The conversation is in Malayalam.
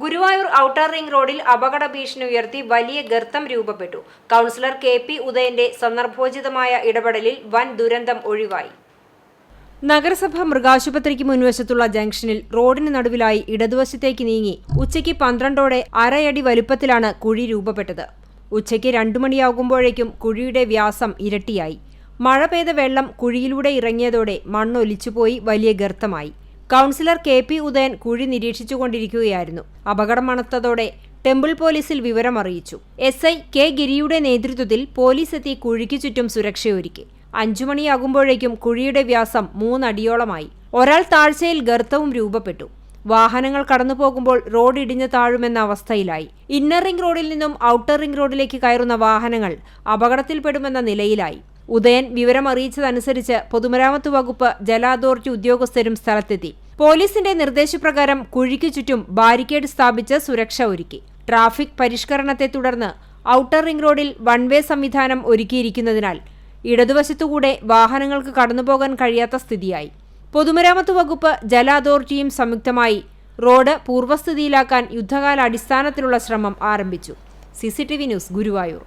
ഗുരുവായൂർ ഔട്ടർ റിംഗ് റോഡിൽ അപകട ഭീഷണി ഉയർത്തി വലിയ ഗർത്തം രൂപപ്പെട്ടു. കൗൺസിലർ കെ പി ഉദയന്റെ സന്ദർഭോചിതമായ ഇടപെടലിൽ വൻ ദുരന്തം ഒഴിവായി. നഗരസഭ മൃഗാശുപത്രിക്ക് മുൻവശത്തുള്ള ജംഗ്ഷനിൽ റോഡിന് നടുവിലായി ഇടതുവശത്തേക്ക് നീങ്ങി ഉച്ചയ്ക്ക് പന്ത്രണ്ടോടെ അരയടി വലുപ്പത്തിലാണ് കുഴി രൂപപ്പെട്ടത്. ഉച്ചയ്ക്ക് രണ്ടു മണിയാകുമ്പോഴേക്കും കുഴിയുടെ വ്യാസം ഇരട്ടിയായി. മഴ പെയ്ത വെള്ളം കുഴിയിലൂടെ ഇറങ്ങിയതോടെ മണ്ണൊലിച്ചുപോയി വലിയ ഗർത്തമായി. കൗൺസിലർ കെ പി ഉദയൻ കുഴി നിരീക്ഷിച്ചുകൊണ്ടിരിക്കുകയായിരുന്നു. അപകടം മണത്തതോടെ ടെമ്പിൾ പോലീസിൽ വിവരമറിയിച്ചു. എസ് ഐ കെ ഗിരിയുടെ നേതൃത്വത്തിൽ പോലീസ് എത്തി കുഴിക്ക് ചുറ്റും സുരക്ഷയൊരുക്കി. അഞ്ചുമണിയാകുമ്പോഴേക്കും കുഴിയുടെ വ്യാസം മൂന്നടിയോളമായി. ഒരാൾ താഴ്ചയിൽ ഗർത്തവും രൂപപ്പെട്ടു. വാഹനങ്ങൾ കടന്നു പോകുമ്പോൾ റോഡ് ഇടിഞ്ഞു താഴുമെന്ന അവസ്ഥയിലായി. ഇന്നർ റിംഗ് റോഡിൽ നിന്നും ഔട്ടർ റിംഗ് റോഡിലേക്ക് കയറുന്ന വാഹനങ്ങൾ അപകടത്തിൽപ്പെടുമെന്ന നിലയിലായി. ഉദയൻ വിവരമറിയിച്ചതനുസരിച്ച് പൊതുമരാമത്ത് വകുപ്പ് ജല അതോറിറ്റി ഉദ്യോഗസ്ഥരും സ്ഥലത്തെത്തി. പോലീസിന്റെ നിർദ്ദേശപ്രകാരം കുഴിക്കു ചുറ്റും ബാരിക്കേഡ് സ്ഥാപിച്ച് സുരക്ഷ ഒരുക്കി. ട്രാഫിക് പരിഷ്കരണത്തെ തുടർന്ന് ഔട്ടർ റിംഗ് റോഡിൽ വൺ വേ സംവിധാനം ഒരുക്കിയിരിക്കുന്നതിനാൽ ഇടതുവശത്തുകൂടെ വാഹനങ്ങൾക്ക് കടന്നുപോകാൻ കഴിയാത്ത സ്ഥിതിയായി. പൊതുമരാമത്ത് വകുപ്പ് ജല അതോറിറ്റിയും സംയുക്തമായി റോഡ് പൂർവസ്ഥിതിയിലാക്കാൻ യുദ്ധകാല അടിസ്ഥാനത്തിലുള്ള ശ്രമം ആരംഭിച്ചു. CCTV news Guruvayur.